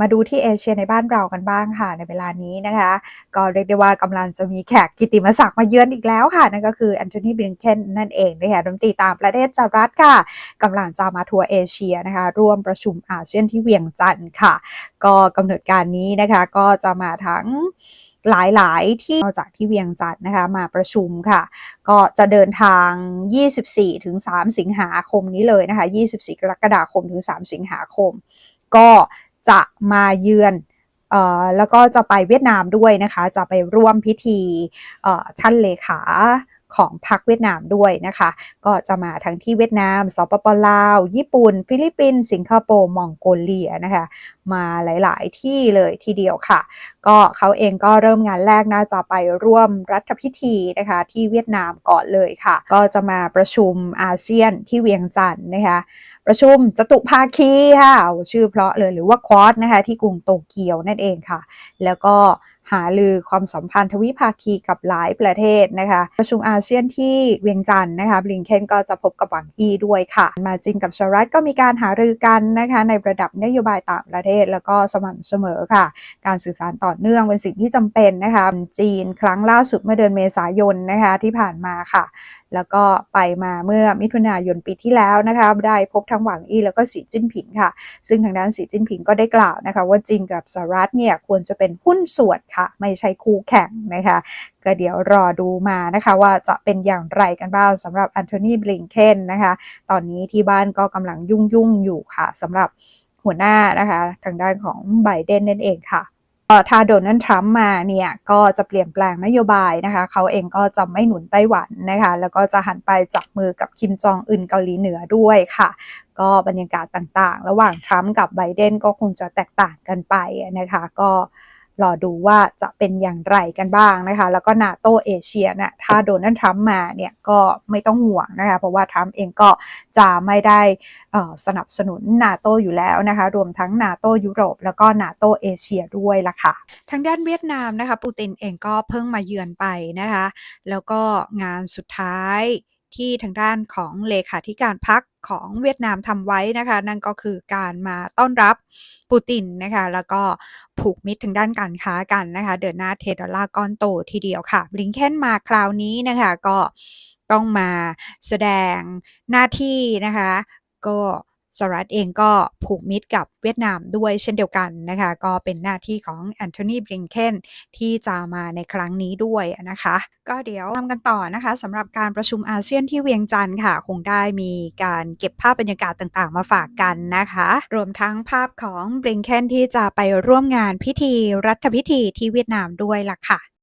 มาดูที่เอเชียในบ้านเรากันบ้างค่ะในเวลานี้นะคะ ก็เรียกได้ว่ากำลังจะมีแขกกิติมศักดิ์มาเยือนอีกแล้วค่ะ นั่นก็คือแอนโทนีบิงเคนนั่นเองนะคะรัฐมนตรีตางประเทศสหรัฐค่ะกำลังจะมาทัวร์เอเชียนะคะ ร่วมประชุมอาเซียนที่เวียงจันทร์ค่ะ ก็กำหนดการนี้นะคะก็จะมาทั้งหลาย ๆ ที่นอกจากที่เวียงจันทร์นะคะมาประชุมค่ะ ก็จะเดินทาง 24 ถึง 3 สิงหาคมนี้เลยนะคะ 24 กรกฎาคมถึง 3 สิงหาคม ก็ จะมาเยือนเอ่อแล้วก็จะไปเวียดนามด้วยนะคะ จะไปร่วมพิธีเอ่อท่านเลขาของพรรคเวียดนามด้วยนะคะ ก็จะมาทั้งที่เวียดนาม สปปลาว ญี่ปุ่น ฟิลิปปินส์สิงคโปร์มองโกเลียนะคะ มาหลาย ๆ ที่เลยทีเดียวค่ะ ก็เขาเองก็เริ่มงานแรกน่าจะไปร่วมรัฐพิธีนะคะ ที่เวียดนามก่อนเลยค่ะ ก็จะมาประชุมอาเซียนที่เวียงจันทร์นะคะ ประชุมจตุภาคีค่ะชื่อเพราะเลยหรือว่าคอร์สนะคะที่กรุงโตเกียวนั่นเองค่ะ แล้วก็ หาลือความสัมพันธ์ทวิภาคีกับหลายประเทศนะคะประชุมอาเซียนที่เวียงจันทร์นะคะบลิงเคนก็จะพบกับหวังอี้ด้วยค่ะ มาจริงกับสหรัฐก็มีการหารือกันนะคะในระดับนโยบายต่างประเทศแล้วก็สม่ำเสมอค่ะ การสื่อสารต่อเนื่องเป็นสิ่งที่จำเป็นนะคะจีนครั้งล่าสุดเมื่อเดือนเมษายนนะคะที่ผ่านมาค่ะ แล้วก็ไปมาเมื่อมิถุนายนปีที่แล้วนะคะได้พบทั้งหวังอี้แล้วก็สีจิ้นผิงค่ะ ซึ่งทางด้านสีจิ้นผิงก็ได้กล่าวนะคะ ว่าจีนกับสหรัฐเนี่ยควรจะเป็นหุ้นส่วนค่ะไม่ใช่คู่แข่งนะคะก็เดี๋ยวรอดูมานะคะว่าจะเป็นอย่างไรกันบ้างสำหรับแอนโทนีบลิงเคนนะคะ ตอนนี้ที่บ้านก็กำลังยุ่งยุ่งอยู่ค่ะสำหรับหัวหน้านะคะ ทางด้านของไบเดนนั่นเองค่ะถ้าโดนัลด์ทรัมป์มาเนี่ยก็จะเปลี่ยนแปลงนโยบายนะคะ เขาเองก็จะไม่หนุนไต้หวันนะคะ แล้วก็จะหันไปจับมือกับคิมจองอึนเกาหลีเหนือด้วยค่ะ ก็บรรยากาศต่างๆ ระหว่างทรัมป์กับไบเดนก็คงจะแตกต่างกันไปนะคะ ก็ รอดูว่าจะเป็นอย่างไรกันบ้างนะคะ แล้วก็นาโตเอเชียนะถ้าโดนัลด์ทรัมป์มาเนี่ยก็ไม่ต้องห่วงนะคะ เพราะว่าทรัมป์เองก็จะไม่ได้สนับสนุนนาโตอยู่แล้วนะคะ รวมทั้งนาโตยุโรป แล้วก็นาโตเอเชียด้วยล่ะค่ะ ทางด้านเวียดนามนะคะ ปูตินเองก็เพิ่งมาเยือนไปนะคะ แล้วก็งานสุดท้าย ที่ทางด้านของเลขาธิการพรรคของเวียดนามทำไว้นะคะ นั่นก็คือการมาต้อนรับปูตินนะคะ แล้วก็ผูกมิตรทางด้านการค้ากันนะคะ เดินหน้าเทดอลลาร์ก้อนโตทีเดียวค่ะบลิงเคนมาคราวนี้นะคะก็ต้องมาแสดงหน้าที่นะคะ ก็ สหรัฐเองก็ผูกมิตรกับเวียดนามด้วยเช่นเดียวกันนะคะก็เป็นหน้าที่ของแอนโทนีบลิงเคนที่จะมาในครั้งนี้ด้วยนะคะก็เดี๋ยวทำกันต่อนะคะสำหรับการประชุมอาเซียนที่เวียงจันทร์ค่ะ คงได้มีการเก็บภาพบรรยากาศต่างๆ มาฝากกันนะคะ รวมทั้งภาพของบลิงเคนที่จะไปร่วมงานพิธีรัฐพิธีที่เวียดนามด้วยล่ะค่ะ